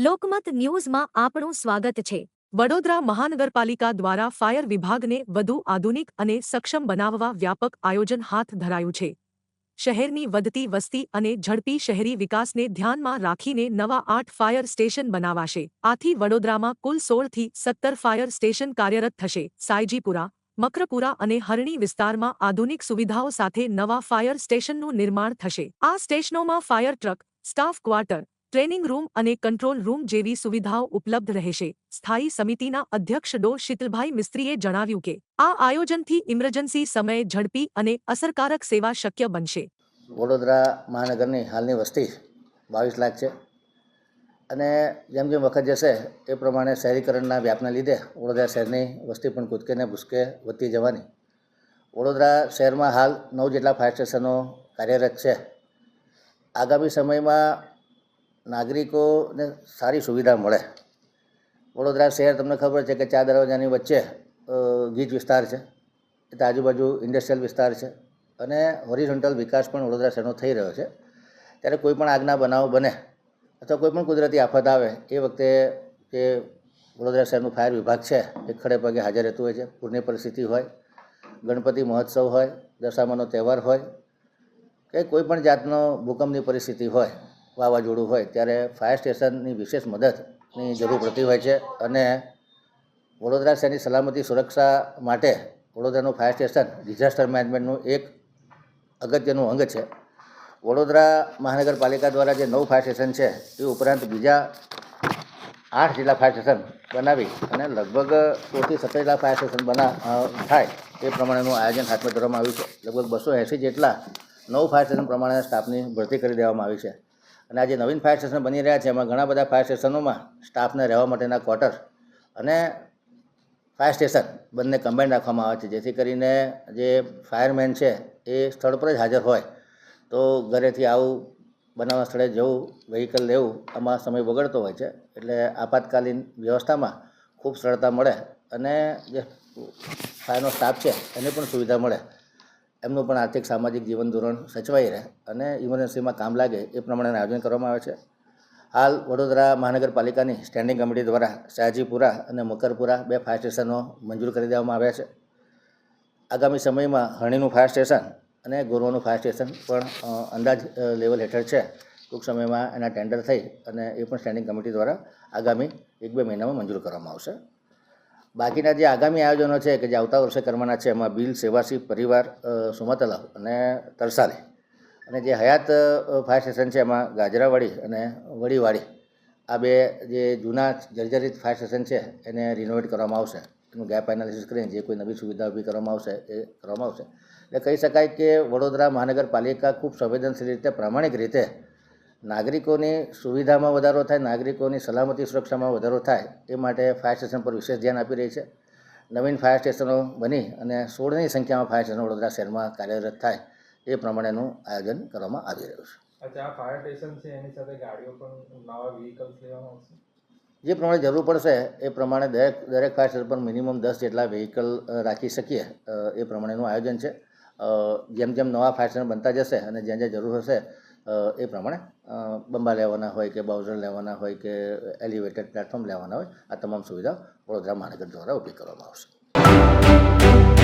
લોકમત ન્યૂઝમાં આપણું સ્વાગત છે. વડોદરા મહાનગરપાલિકા દ્વારા ફાયર વિભાગને વધુ આધુનિક અને સક્ષમ બનાવવા વ્યાપક આયોજન હાથ ધરાયું છે. શહેરની વધતી વસ્તી અને ઝડપી શહેરી વિકાસને ધ્યાનમાં રાખીને નવા આઠ ફાયર સ્ટેશન બનાવાશે. આથી વડોદરામાં કુલ સોળથી સત્તર ફાયર સ્ટેશન કાર્યરત થશે. સાયજીપુરા, મકરપુરા અને હરણી વિસ્તારમાં આધુનિક સુવિધાઓ સાથે નવા ફાયર સ્ટેશનનું નિર્માણ થશે. આ સ્ટેશનોમાં fire truck, staff quarter training room અને કંટ્રોલ રૂમ જેવી સુવિધાઓ ઉપલબ્ધ રહેશે. સ્થાયી સમિતિના અધ્યક્ષ ડો. શીતલભાઈ મિસ્ત્રીએ જણાવ્યું કે, આ આયોજનથી ઇમરજન્સી સમયે ઝડપી અને અસરકારક સેવા શક્ય બનશે. વડોદરા મહાનગરની હાલની વસ્તી બાવીસ લાખ છે અને જેમ જેમ વખત જશે એ પ્રમાણે શહેરીકરણના વ્યાપના લીધે વડોદરા શહેરની વસ્તી પણ કૂદકે ને ભૂસકે વધતી જવાની. વડોદરા શહેરમાં હાલ નવ જેટલા ફાયર સ્ટેશનો કાર્યરત છે. આગામી સમયમાં નાગરિકોને સારી સુવિધા મળે. વડોદરા શહેર તમને ખબર છે કે ચાર દરવાજાની વચ્ચે ગીચ વિસ્તાર છે. એટલે આજુબાજુ ઇન્ડસ્ટ્રીયલ વિસ્તાર છે અને હોરિઝોન્ટલ વિકાસ પણ વડોદરા શહેરનો થઈ રહ્યો છે. ત્યારે કોઈ પણ આગના બનાવ બને અથવા કોઈ પણ કુદરતી આફત આવે, એ વખતે જે વડોદરા શહેરનું ફાયર વિભાગ છે, એ ખડે પગે હાજર રહેતું હોય છે. પૂરની પરિસ્થિતિ હોય, ગણપતિ મહોત્સવ હોય, દશામાનો તહેવાર હોય, કે કોઈ પણ જાતનો ભૂકંપની પરિસ્થિતિ હોય વાવાઝોડું હોય ત્યારે ફાયર સ્ટેશનની વિશેષ મદદની જરૂર પડતી હોય છે અને વડોદરા શહેરની સલામતી સુરક્ષા માટે વડોદરાનું ફાયર સ્ટેશન ડિઝાસ્ટર મેનેજમેન્ટનું એક અગત્યનું અંગ છે. વડોદરા મહાનગરપાલિકા દ્વારા જે નવ ફાયર સ્ટેશન છે એ ઉપરાંત બીજા આઠ જેટલા ફાયર સ્ટેશન બનાવી અને લગભગ સોળથી સત્તર જેટલા ફાયર સ્ટેશન બના થાય એ પ્રમાણેનું આયોજન હાથમાં ધરવામાં આવ્યું છે. લગભગ બસો એંસી જેટલા નવ ફાયર સ્ટેશન પ્રમાણે સ્ટાફની ભરતી કરી દેવામાં આવી છે. અને આ જે નવીન ફાયર સ્ટેશન બની રહ્યા છે. એમાં ઘણા બધા ફાયર સ્ટેશનોમાં સ્ટાફને રહેવા માટેના ક્વાર્ટર અને ફાયર સ્ટેશન બંને કમ્બાઈન રાખવામાં આવે છે. જેથી કરીને જે ફાયરમેન છે એ સ્થળ પર જ હાજર હોય. તો ઘરેથી આવું બનાવવા સ્થળે જવું વ્હીકલ લેવું, આમાં સમય બગડતો હોય છે. એટલે આપાતકાલીન વ્યવસ્થામાં ખૂબ સરળતા મળે અને જે ફાયરનો સ્ટાફ છે એને પણ સુવિધા મળે. એમનું પણ આર્થિક સામાજિક જીવન ધોરણ સચવાઈ રહે અને ઇમરજન્સીમાં કામ લાગે એ પ્રમાણે આયોજન કરવામાં આવે છે. હાલ વડોદરા મહાનગરપાલિકાની સ્ટેન્ડિંગ કમિટી દ્વારા શાહજીપુરા અને મકરપુરા બે ફાયર સ્ટેશનો મંજૂર કરી દેવામાં આવ્યા છે. આગામી સમયમાં હણીનું ફાયર સ્ટેશન અને ગોરવાનું ફાયર સ્ટેશન પણ અંદાજ લેવલ હેઠળ છે. ટૂંક સમયમાં એના ટેન્ડર થઈ અને એ પણ સ્ટેન્ડિંગ કમિટી દ્વારા આગામી એક બે મહિનામાં મંજૂર કરવામાં આવશે. બાકીના જે આગામી આયોજનો છે કે જે આવતા વર્ષે કરવાના છે, એમાં બિલ, સેવાસી, પરિવાર સુમતલાવ અને તરસાલી અને જે હયાત ફાયર સ્ટેશન છે એમાં ગાજરાવાડી અને વડીવાડી, આ બે જે જૂના જર્જરિત ફાયર સ્ટેશન છે એને રિનોવેટ કરવામાં આવશે. એનું ગેપ એનાલિસિસ કરીને જે કોઈ નવી સુવિધા ઊભી કરવામાં આવશે એ કરવામાં આવશે. એટલે કહી શકાય કે વડોદરા મહાનગરપાલિકા ખૂબ સંવેદનશીલ રીતે, પ્રામાણિક રીતે નાગરિકોની સુવિધામાં વધારો થાય નાગરિકોની સલામતી સુરક્ષામાં વધારો થાય એ માટે ફાયર સ્ટેશન પર વિશેષ ધ્યાન આપી રહી છે. નવીન ફાયર સ્ટેશનો બની અને સોળની સંખ્યામાં ફાયર સ્ટેશન વડોદરા શહેરમાં કાર્યરત થાય એ પ્રમાણેનું આયોજન કરવામાં આવી રહ્યું છે. અચ્છા ફાયર સ્ટેશન છે એની સાથે ગાડીઓ પણ નવા વ્હીકલ્સ લેવામાં આવશે? જે પ્રમાણે જરૂર પડશે એ પ્રમાણે દરેક દરેક ફાયર સ્ટેશન પર મિનિમમ દસ જેટલા વ્હીકલ રાખી શકીએ એ પ્રમાણેનું આયોજન છે. જેમ જેમ નવા ફાયર સ્ટેશન બનતા જશે અને જ્યાં જ્યાં જરૂર હશે એ પ્રમાણે બંબા લેવાના હોય કે બાઉઝર લેવાના હોય કે એલિવેટેડ પ્લેટફોર્મ લેવાના હોય, આ તમામ સુવિધા વડોદરા મહાનગર દ્વારા ઊભી કરવામાં આવશે.